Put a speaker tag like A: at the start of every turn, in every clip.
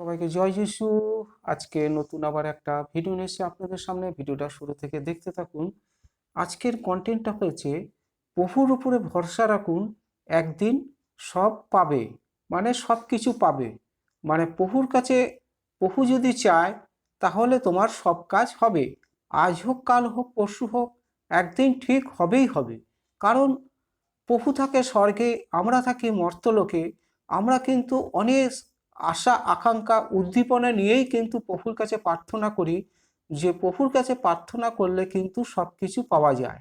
A: সবাইকে জয় যিশু। আজকে নতুন আবার একটা ভিডিও নিয়ে এসে আপনাদের সামনে। ভিডিওটা শুরু থেকে দেখতে থাকুন। আজকের কন্টেন্টটা হয়েছে, প্রভুর উপরে ভরসা রাখুন, একদিন সব পাবে মানে সব কিছু পাবে। মানে প্রভুর কাছে, প্রভু যদি চায়, তাহলে তোমার সব কাজ হবে। আজ হোক, কাল হোক, পরশু হোক, একদিন ঠিক হবেই হবে। কারণ প্রভু থাকে স্বর্গে, আমরা থাকি মর্তলোকে, আমরা কিন্তু অনেক আশা, আকাঙ্ক্ষা, উদ্দীপনা নিয়েই কিন্তু প্রভুর কাছে প্রার্থনা করি যে প্রভুর কাছে প্রার্থনা করলে কিন্তু সব কিছু পাওয়া যায়।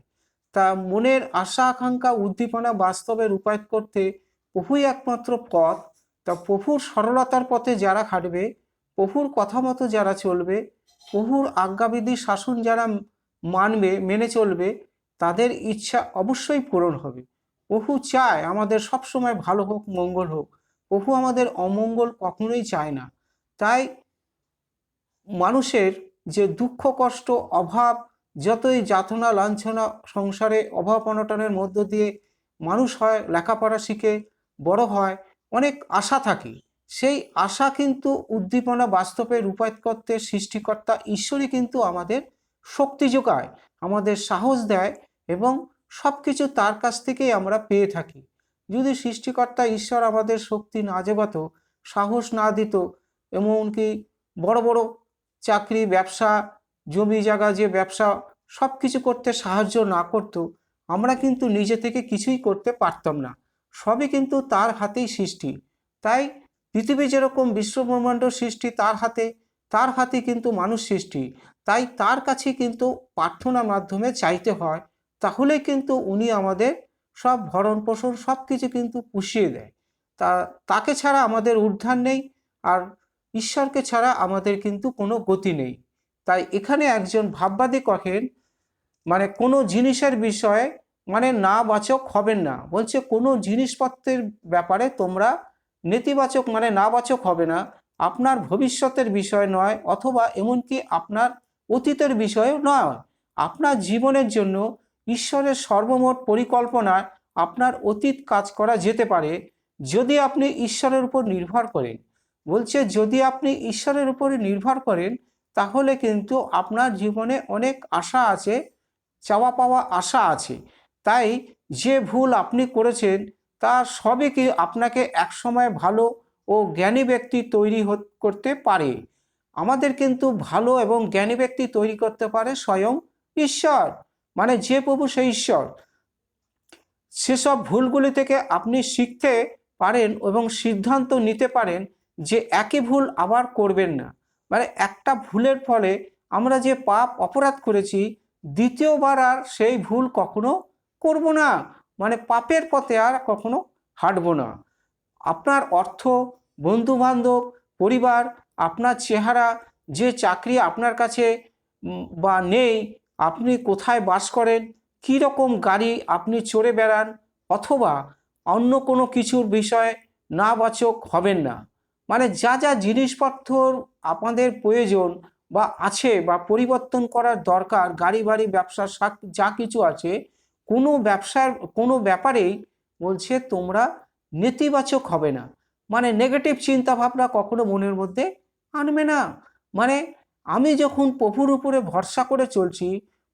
A: তা মনের আশা, আকাঙ্ক্ষা, উদ্দীপনা বাস্তবে রূপায়িত করতে প্রভুই একমাত্র পথ। তা প্রভুর সরলতার পথে যারা খাটবে প্রভুর কথা মতো যারা চলবে, প্রভুর আজ্ঞাবিধি শাসন যারা মানবে, মেনে চলবে, তাদের ইচ্ছা অবশ্যই পূরণ হবে। প্রভু চায় আমাদের সবসময় ভালো হোক, মঙ্গল হোক। প্রভু আমাদের অমঙ্গল কখনোই চায় না। তাই মানুষের যে দুঃখ, কষ্ট, অভাব, যতই যাতনা, লাঞ্ছনা, সংসারে অভাব, অনটনের মধ্য দিয়ে মানুষ হয়, লেখাপড়া শিখে, বড় হয়, অনেক আশা থাকে। সেই আশা কিন্তু উদ্দীপনা, বাস্তবে রূপায়িত করতে সৃষ্টিকর্তা ঈশ্বরই কিন্তু আমাদের শক্তি যোগায়, আমাদের সাহস দেয় এবং সব কিছু তার কাছ থেকেই আমরা পেয়ে থাকি। যদি সৃষ্টিকর্তা ঈশ্বর আমাদের শক্তি না জোগাতো সাহস না দিত, এমনকি বড় বড় চাকরি, ব্যবসা, জমি জায়গা, যে ব্যবসা সব কিছু করতে সাহায্য না করত, আমরা কিন্তু নিজে থেকে কিছুই করতে পারতাম না। সবই কিন্তু তার হাতেই সৃষ্টি। তাই পৃথিবী যেরকম বিশ্বব্রহ্মাণ্ড সৃষ্টি, তার হাতে তার হাতে কিন্তু মানুষ সৃষ্টি। তাই তার কাছে কিন্তু প্রার্থনা মাধ্যমে চাইতে হয় তাহলে কিন্তু উনি আমাদের সব ভরণ পোষণ সব কিছু কিন্তু পুষিয়ে দেয়। তা, তাকে ছাড়া আমাদের উদ্ধার নেই আর ঈশ্বরকে ছাড়া আমাদের কিন্তু কোনো গতি নেই। তাই এখানে একজন ভাববাদী কহেন মানে কোনো জিনিসের বিষয়ে মানে না বাচক হবেন না। বলছে, কোনো জিনিসপত্রের ব্যাপারে তোমরা নেতিবাচক মানে না বাচক হবে না। আপনার ভবিষ্যতের বিষয় নয় অথবা এমনকি আপনার অতীতের বিষয় নয়। আপনার জীবনের জন্য ঈশ্বরের সর্বমোট পরিকল্পনায় আপনার অতীত কাজ করা যেতে পারে, যদি আপনি ঈশ্বরের উপর নির্ভর করেন। বলছে, যদি আপনি ঈশ্বরের উপরে নির্ভর করেন, তাহলে কিন্তু আপনার জীবনে অনেক আশা আছে, চাওয়া পাওয়া আশা আছে। তাই যে ভুল আপনি করেছেন, তা সবই কি আপনাকে একসময় ভালো ও জ্ঞানী ব্যক্তি তৈরি করতে পারে? আমাদের কিন্তু ভালো এবং জ্ঞানী ব্যক্তি তৈরি করতে পারে স্বয়ং ঈশ্বর। মানে যে প্রভু সেই ঈশ্বর। সেসব ভুলগুলি থেকে আপনি শিখতে পারেন এবং সিদ্ধান্ত নিতে পারেন যে একই ভুল আবার করবেন না। মানে একটা ভুলের ফলে আমরা যে পাপ অপরাধ করেছি, দ্বিতীয়বার আর সেই ভুল কখনো করব না। মানে পাপের পথে আর কখনো হাঁটব না। আপনার অর্থ, বন্ধুবান্ধব, পরিবার, আপনার চেহারা, যে চাকরি আপনার কাছে বা নেই, আপনি কোথায় বাস করেন কী রকম গাড়ি আপনি চড়ে বেড়ান অথবা অন্য কোনো কিছুর বিষয়ে না বাচক হবেন না। মানে যা যা জিনিসপত্র আপনাদের প্রয়োজন বা আছে বা পরিবর্তন করার দরকার, গাড়ি, বাড়ি, ব্যবসা যা কিছু আছে, কোনো ব্যবসার, কোনো ব্যাপারেই বলছে তোমরা নেতিবাচক হবে না। মানে নেগেটিভ চিন্তা ভাবনা কখনো মনের মধ্যে আনবে না। মানে আমি যখন প্রভুর উপরে ভরসা করে চলছি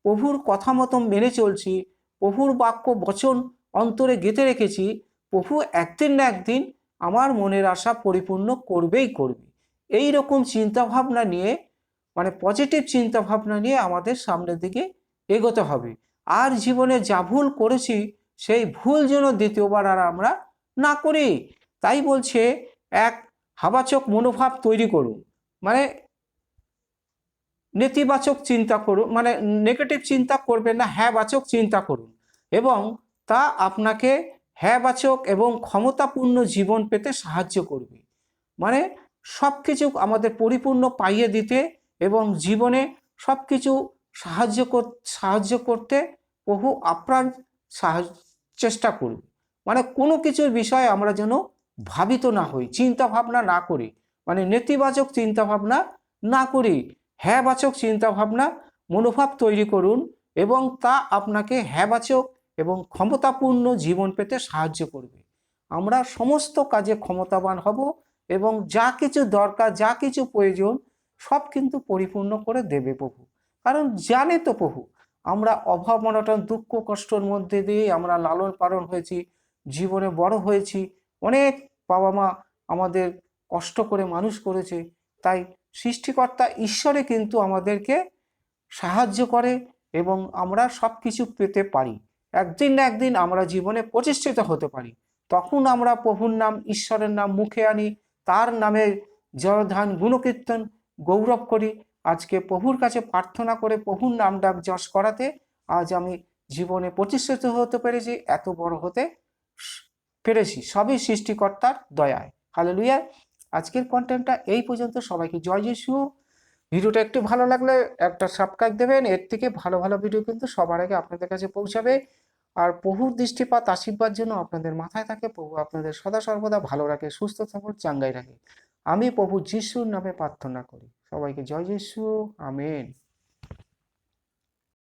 A: প্রভুর কথা মতো মেনে চলছি, প্রভুর বাক্য বচন অন্তরে গেঁথে রেখেছি, প্রভু একদিন না একদিন আমার মনের আশা পরিপূর্ণ করবেই করবে। এই রকম চিন্তাভাবনা নিয়ে মানে পজিটিভ চিন্তাভাবনা নিয়ে আমাদের সামনের দিকে এগোতে হবে। আর জীবনে যা ভুল করেছি, সেই ভুল যেন দ্বিতীয়বার আর আমরা না করি। তাই বলছে, এক হাবাচক মনোভাব তৈরি করুন। মানে নেতিবাচক চিন্তা করুন মানে নেগেটিভ চিন্তা করবেন না, হ্যাঁবাচক চিন্তা করুন। এবং তা আপনাকে হ্যাঁবাচক এবং ক্ষমতাপূর্ণ জীবন পেতে সাহায্য করবে। মানে সব কিছু আমাদের পরিপূর্ণ পাইয়ে দিতে এবং জীবনে সব কিছু সাহায্য সাহায্য করতে বহু আপ্রাণ সাহায্য, চেষ্টা করুন। মানে কোনো কিছুর বিষয়ে আমরা যেন ভাবিত না হই, চিন্তা ভাবনা না করি মানে নেতিবাচক চিন্তা ভাবনা না করি। হ্যাঁবাচক চিন্তাভাবনা, মনোভাব তৈরি করুন এবং তা আপনাকে হ্যাঁবাচক এবং ক্ষমতাপূর্ণ জীবন পেতে সাহায্য করবে। আমরা সমস্ত কাজে ক্ষমতাবান হব এবং যা কিছু দরকার, যা কিছু প্রয়োজন সব কিন্তু পরিপূর্ণ করে দেবে প্রভু। কারণ জানে তো প্রভু, আমরা অভাব, অনটন, দুঃখ, কষ্টর মধ্যে দিয়ে আমরা লালন পালন হয়েছি, জীবনে বড় হয়েছি, অনেক বাবা মা আমাদের কষ্ট করে মানুষ করেছে, তাই সৃষ্টিকর্তা ঈশ্বরে কিন্তু আমাদেরকে সাহায্য করে এবং আমরা সব কিছু পেতে পারি। একদিন না একদিন আমরা জীবনে প্রতিষ্ঠিত হতে পারি। তখন আমরা প্রভুর নাম, ঈশ্বরের নাম মুখে আনি, তার নামে জয়ধান গুণকীর্তন, গৌরব করি। আজকে প্রভুর কাছে প্রার্থনা করে প্রভুর নাম ডাক যশ করাতে আজ আমি জীবনে প্রতিষ্ঠিত হতে পেরেছি, এত বড় হতে পেরেছি। সবই সৃষ্টিকর্তার দয়ায়। হালেলুয়া আজকের কন্টেন্টটা এই পর্যন্ত। সবাইকে জয় যিশু। ভিডিওটা একটু ভালো লাগলে একটা সাবস্ক্রাইব দেবেন। এর থেকে ভালো ভালো ভিডিও কিন্তু সবার আগে আপনাদের কাছে পৌঁছাবে। আর প্রভুর দৃষ্টিপাত আশীর্বাদ জন্য আপনাদের মাথায় থাকে। প্রভু আপনাদের সদা সর্বদা ভালো রাখে, সুস্থ থাকুন চাঙ্গাই রাখে। আমি প্রভু যিশুর নামে প্রার্থনা করি। সবাইকে জয় যিশু। আমেন।